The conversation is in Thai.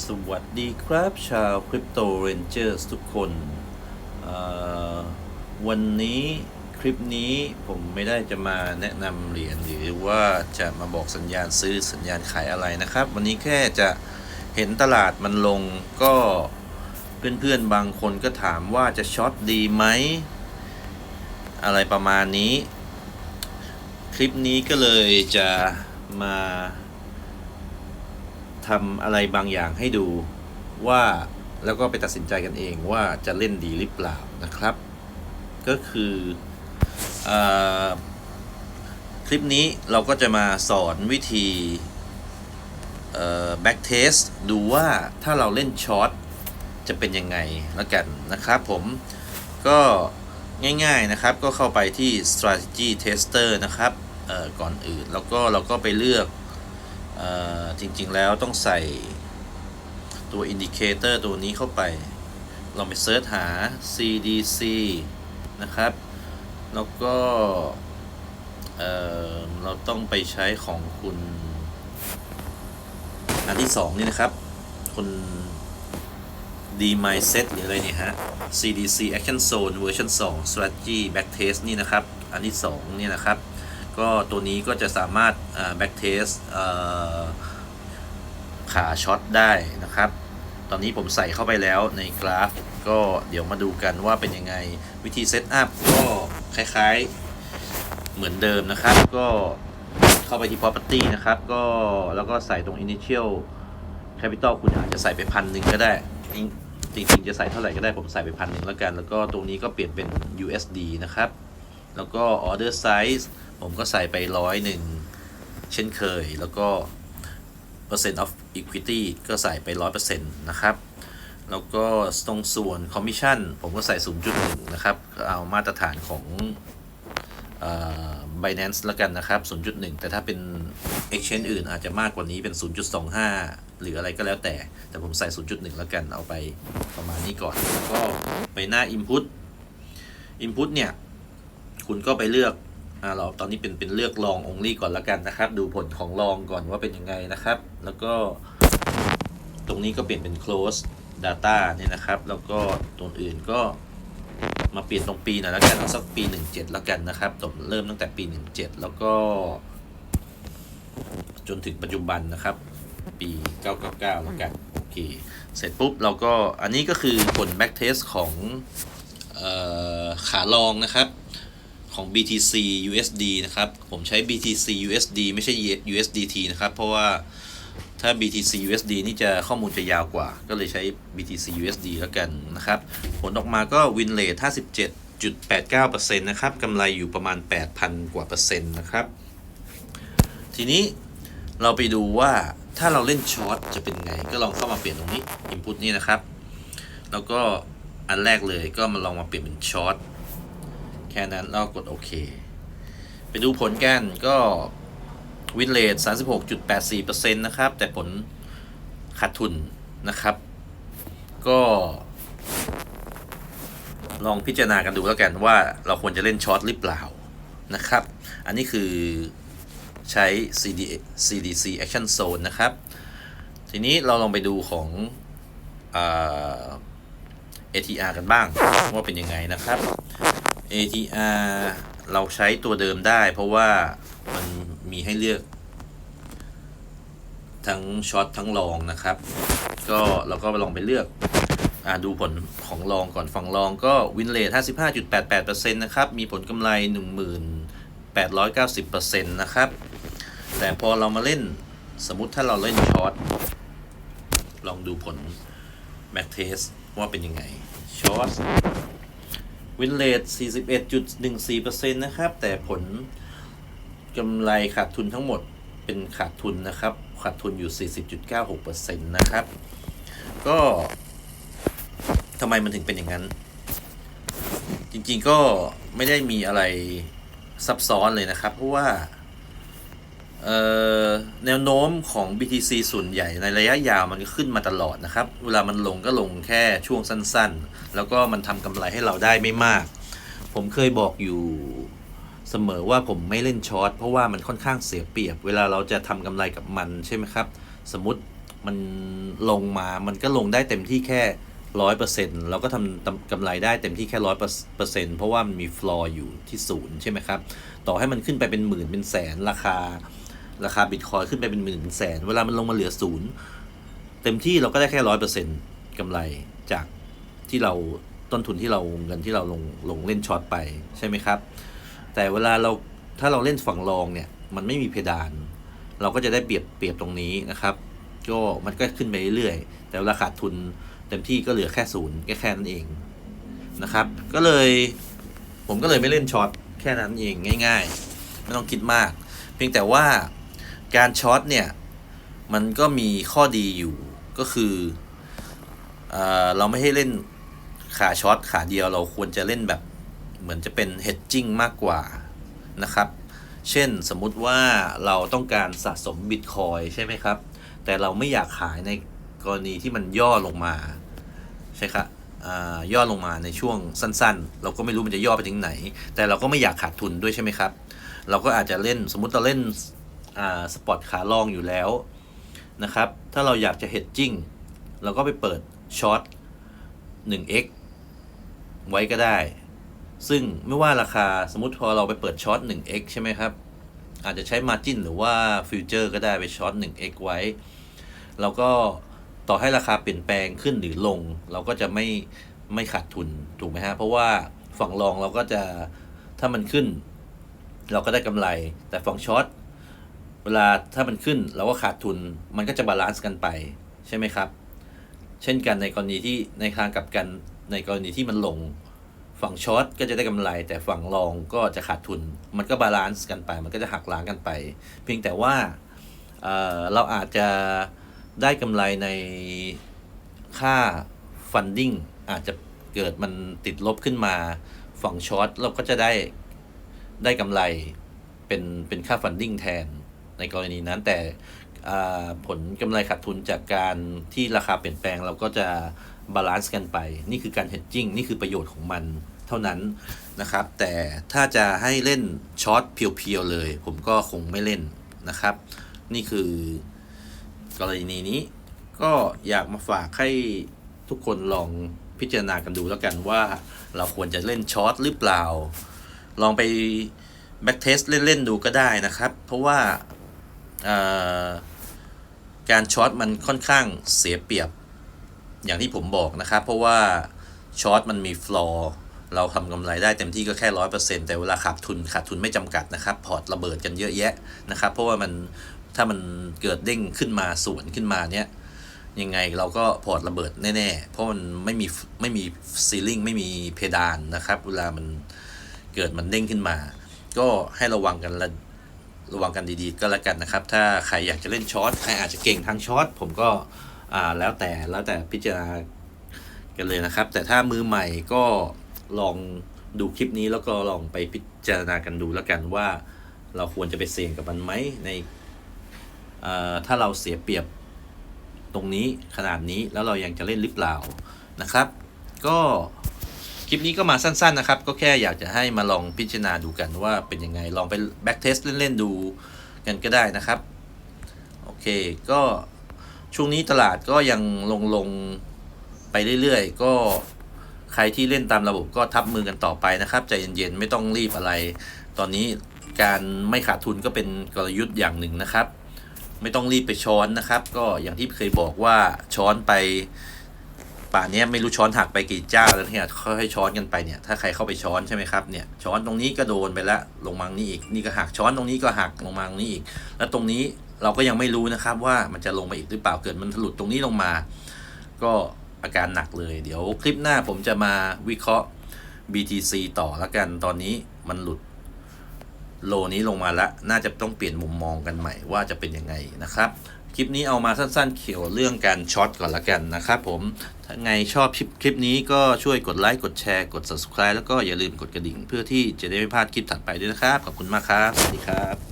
สวัสดีครับชาวคริปโตเรนเจอร์ทุกคน วันนี้คลิปนี้ผมไม่ได้จะมาแนะนำเหรียญหรือว่าจะมาบอกสัญญาณซื้อสัญญาณขายอะไรนะครับ วันนี้แค่จะเห็นตลาดมันลงก็เพื่อนๆบางคนก็ถามว่าจะช็อตดีไหม อะไรประมาณนี้ คลิปนี้ก็เลยจะมา ทำอะไรบางอย่างให้ดูว่าแล้วก็ไปตัดสินใจกันเองว่าจะเล่นดีหรือเปล่านะครับ ก็คืออคลิปนี้เราก็จะมาสอนวิธีแบ็กเทสดูว่าถ้าเราเล่นช็อตจะเป็นยังไงแล้วกันนะครับผมก็ง่ายๆนะครับก็เข้าไปที่ strategy tester นะครับก่อนอื่นแล้วก็เราก็ไปเลือก จริงๆแล้วต้องใส่ตัวอินดิเคเตอร์ตัวนี้เข้าไป ลองไปเซิร์ชหา CDC นะครับ แล้วก็เเราต้องไปใช้ของคุณ อันที่สองนี่นะครับ คุณ D Mindset หรืออะไรเนี่ยฮะ CDC Action Zone Version 2 Strategy Backtest นี่นะครับ อันที่สองนี่นะครับ ก็ตัวนี้ก็จะสามารถแบ็กเทสขาช็อตได้นะครับ ตอนนี้ผมใส่เข้าไปแล้วในกราฟ ก็เดี๋ยวมาดูกันว่าเป็นยังไงวิธีเซตอัพก็คล้ายๆเหมือนเดิมนะครับ ก็เข้าไปที่ property นะครับ ก็แล้วก็ใส่ตรง initial capital คุณอาจจะใส่ไปพันหนึ่งก็ได้จริงๆจะใส่เท่าไหร่ก็ได้ผมใส่ไปพันหนึ่งแล้วกัน แล้วก็ตรงนี้ก็เปลี่ยนเป็น USD นะครับ แล้วก็ order size ผมก็ใส่ไปร้อยหนึ่งเช่นเคย แล้วก็ percent of equity ก็ใส่ไปร้อยเปอร์เซ็นต์นะครับ แล้วก็ตรงส่วน commission ผมก็ใส่ 0.1 นะครับ เอามาตรฐานของเอ่อ Binance แล้วกันนะครับ 0.1 แต่ถ้าเป็น exchange อื่นอาจจะมากกว่านี้เป็น 0.25 หรืออะไรก็แล้วแต่ แต่ผมใส่ 0.1 แล้วกันเอาไปประมาณนี้ก่อน แล้วก็ไปหน้า input input เนี่ย คุณก็ไปเลือก อ่าเราตอนนี้เป็นเป็นเลือกลอง only ก่อนแล้วกันนะครับ ดูผลของลองก่อนว่าเป็นยังไงนะครับ แล้วก็ ตรงนี้ก็เปลี่ยนเป็น close data เนี่ยนะครับ แล้วก็ตัวอื่นก็มาเปลี่ยนตรงปีหน่อยแล้วกันเอาสักปี 17แล้วกันนะครับผมเริ่มตั้งแต่ปี 17 แล้วก็ จนถึงปัจจุบันนะครับ ปี 999แล้วกันโอเคเสร็จปุ๊บเราก็อันนี้ก็คือผล back test ของออขาลองนะครับ ของ BTC USD นะครับ ผมใช้ BTC USD ไม่ใช่ USDT นะครับ เพราะว่าถ้า BTC USD นี่จะข้อมูลจะยาวกว่า ก็เลยใช้ BTC USD แล้วกันนะครับ ผลออกมาก็ win rate 57.89%นะครับกำไรอยู่ประมาณ 8,000 กว่าเปอร์เซ็นต์นะครับ ทีนี้เราไปดูว่าถ้าเราเล่นช็อตจะเป็นไง ก็ลองเข้ามาเปลี่ยนตรงนี้ input นี่นะครับ แล้วก็อันแรกเลยก็มาลองมาเปลี่ยนเป็นช็อต แค่นั้นแล้วกดโอเค ไปดูผลกันก็วินเลท36.84%นะครับ แต่ผลขาดทุนนะครับ ก็ลองพิจารณากันดูแล้วกันว่าเราควรจะเล่นช็อตหรือเปล่านะครับ อันนี้คือใช้ CD CDC Action Zone นะครับ ทีนี้เราลองไปดูของอา ATR กันบ้างว่าเป็นยังไงนะครับ ATR เราใช้ตัวเดิมได้ เพราะว่ามันมีให้เลือก ทั้งช็อตทั้งลองนะครับ ก็เราก็ลองไปเลือกอาดูผลของลองก่อนฝั่งลองก็วินเลท55.88%นะครับ มีผลกำไร 1890%นะครับ แต่พอเรามาเล่นสมมุติถ้าเราเล่นช็อตลองดูผลแบ็กเทสว่าเป็นยังไงช็อต วินเลท41.14%นะครับ แต่ผลกำไรขาดทุนทั้งหมดเป็นขาดทุนนะครับ ขาดทุนอยู่ 40.96%นะครับ ก็ทำไมมันถึงเป็นอย่างนั้น จริงๆก็ไม่ได้มีอะไรซับซ้อนเลยนะครับ เพราะว่า แนวโน้มของ BTC ส่วนใหญ่ในระยะยาวมันก็ขึ้นมาตลอดนะครับ เวลามันลงก็ลงแค่ช่วงสั้นๆ แล้วก็มันทำกำไรให้เราได้ไม่มาก ผมเคยบอกอยู่เสมอว่าผมไม่เล่นช็อตเพราะว่ามันค่อนข้างเสียเปรียบ เวลาเราจะทำกำไรกับมันใช่ไหมครับ สมมติมันลงมามันก็ลงได้เต็มที่แค่ร้อยเปอร์เซ็นต์เราก็ทำทำกำไรได้เต็มที่แค่ร้อยเปอร์เซ็นต์เพราะว่ามันมีฟลอร์อยู่ที่ศูนย์ใช่ไหมครับ ต่อให้มันขึ้นไปเป็นหมื่นเป็นแสนราคา ราคาบิตคอยขึ้นไปเป็นหมื่นเป็นแสน เวลามันลงมาเหลือศูนย์เต็มที่เราก็ได้แค่ร้อยเปอร์เซ็นต์กำไรจากที่เราต้นทุนที่เราเงินที่เราลงลงเล่นช็อตไปใช่ไหมครับ แต่เวลาเราถ้าเราเล่นฝั่งรองเนี่ย มันไม่มีเพดาน เราก็จะได้เปรียบเปรียบตรงนี้นะครับ ก็มันก็ขึ้นไปเรื่อยๆแต่เวลาขาดทุนเต็มที่ก็เหลือแค่ศูนย์แค่แค่นั้นเองนะครับ ก็เลยผมก็เลยไม่เล่นช็อตแค่นั้นเองง่าย ๆ ไม่ต้องคิดมาก เพียงแต่ว่า การช็อตเนี่ย มันก็มีข้อดีอยู่ก็คือเอเราไม่ให้เล่นขาช็อตขาเดียวเราควรจะเล่นแบบเหมือนจะเป็น hedging มากกว่านะครับ เช่นสมมุติว่าเราต้องการสะสมบิตคอยใช่ไหมครับ แต่เราไม่อยากขายในกรณีที่มันย่อลงมาใช่ครับย่อลงมาในช่วงสั้นๆ เราก็ไม่รู้มันจะย่อไปถึงไหน แต่เราก็ไม่อยากขาดทุนด้วยใช่ไหมครับ เราก็อาจจะเล่นสมมติเราเล่น สปอร์ตขาลองอยู่แล้วนะครับ ถ้าเราอยากจะ hedging เราก็ไปเปิดช็อต 1x ไว้ก็ได้ ซึ่งไม่ว่าราคาสมมติพอเราไปเปิดช็อต 1x ใช่ไหมครับ อาจจะใช้ Margin หรือว่าฟิวเจอร์ก็ได้ไปช็อต 1x ไว้ เราก็ต่อให้ราคาเปลี่ยนแปลงขึ้นหรือลง เราก็จะไม่ไม่ขาดทุนถูกไหมฮะ เพราะว่าฝั่งรองเราก็จะถ้ามันขึ้น เราก็ได้กำไร แต่ฝั่งช็อต เวลาถ้ามันขึ้นเราก็ขาดทุนมันก็จะบาลานซ์กันไปใช่ไหมครับ เช่นกันในกรณีที่ในทางกลับกันในกรณีที่มันลง ฝั่งช็อตก็จะได้กำไร แต่ฝั่งรองก็จะขาดทุน มันก็บาลานซ์กันไป มันก็จะหักล้างกันไป เพียงแต่ว่าเเราอาจจะได้กำไรในค่า funding อาจจะเกิดมันติดลบขึ้นมา ฝั่งช็อตเราก็จะได้ได้กำไรเป็นเป็นค่า funding แทน ในกรณีนั้นแต่ผลกำไรขาดทุนจากการที่ราคาเปลี่ยนแปลงเราก็จะบาลานซ์กันไป นี่คือการ hedging นี่คือประโยชน์ของมันเท่านั้นนะครับ แต่ถ้าจะให้เล่นช็อตเพียวๆเลย ผมก็คงไม่เล่นนะครับ นี่คือกรณีนี้ ก็อยากมาฝากให้ทุกคนลองพิจารณากันดูแล้วกันว่าเราควรจะเล่นช็อตหรือเปล่า ลองไปแบ็กเทสเล่น ๆ ดูก็ได้นะครับ เพราะว่า การช็อตมันค่อนข้างเสียเปรียบอย่างที่ผมบอกนะครับ เพราะว่าช็อตมันมีฟลอร์เราทำกำไรได้เต็มที่ก็แค่ร้อยเปอร์เซ็นต์แต่เวลาขาดทุนขาดทุนไม่จำกัดนะครับ พอร์ตระเบิดกันเยอะแยะนะครับ เพราะว่ามันถ้ามันเกิดเด้งขึ้นมาสวนขึ้นมาเนี้ยยังไงเราก็พอร์ตระเบิดแน่ๆ เพราะมันไม่มีไม่มีซีลิงไม่มีเพดานนะครับ เวลามันเกิดมันเด้งขึ้นมา ก็ให้ระวังกันละ ระวังกันดีๆ ก็แล้วกันนะครับ ถ้าใครอยากจะเล่นช็อตใครอาจจะเก่งทางช็อตผมก็แล้วแต่แล้วแต่พิจารณากันเลยนะครับ แต่ถ้ามือใหม่ก็ลองดูคลิปนี้แล้วก็ลองไปพิจารณากันดูแล้วกันว่าเราควรจะไปเสี่ยงกับมันไหมในถ้าเราเสียเปรียบตรงนี้ขนาดนี้แล้วเรายังจะเล่นหรือเปล่านะครับ ก็ คลิปนี้ก็มาสั้นๆนะครับ ก็แค่อยากจะให้มาลองพิจารณาดูกันว่าเป็นยังไงลองไปแบ็กเทสเล่นๆดูกันก็ได้นะครับ โอเคก็ช่วงนี้ตลาดก็ยังลงลงๆไปเรื่อยๆ ก็ใครที่เล่นตามระบบก็ทับมือกันต่อไปนะครับ ใจเย็นๆ ไม่ต้องรีบอะไร ตอนนี้การไม่ขาดทุนก็เป็นกลยุทธ์อย่างหนึ่งนะครับ ไม่ต้องรีบไปช้อนนะครับ ก็อย่างที่เคยบอกว่าช้อนไป ป่านเนี้ยไม่รู้ช้อนหักไปกี่เจ้าแล้วเนี่ยค่อยๆช้อนกันไปเนี่ย ถ้าใครเข้าไปช้อนใช่ไหมครับเนี่ยช้อนตรงนี้ก็โดนไปแล้วลงมานี่อีกนี่ก็หักช้อนตรงนี้ก็หักลงมาตรงนี้อีก แล้วตรงนี้เราก็ยังไม่รู้นะครับว่ามันจะลงมาอีกหรือเปล่าเกิดมันถลุดตรงนี้ลงมา ก็อาการหนักเลย เดี๋ยวคลิปหน้าผมจะมาวิเคราะห์ BTC ต่อละกันตอนนี้มันหลุดโลนี้ลงมาแล้วน่าจะต้องเปลี่ยนมุมมองกันใหม่ว่าจะเป็นยังไงนะครับ คลิปนี้เอามาสั้นๆ เขียวเรื่องการช็อตก่อนละกันนะครับผมถ้าไงชอบคลิปคลิปนี้ก็ช่วยกดไลค์ กดแชร์ กด subscribe แล้วก็อย่าลืมกดกระดิ่ง เพื่อที่จะได้ไม่พลาดคลิปถัดไปด้วยนะครับ ขอบคุณมากครับ สวัสดีครับ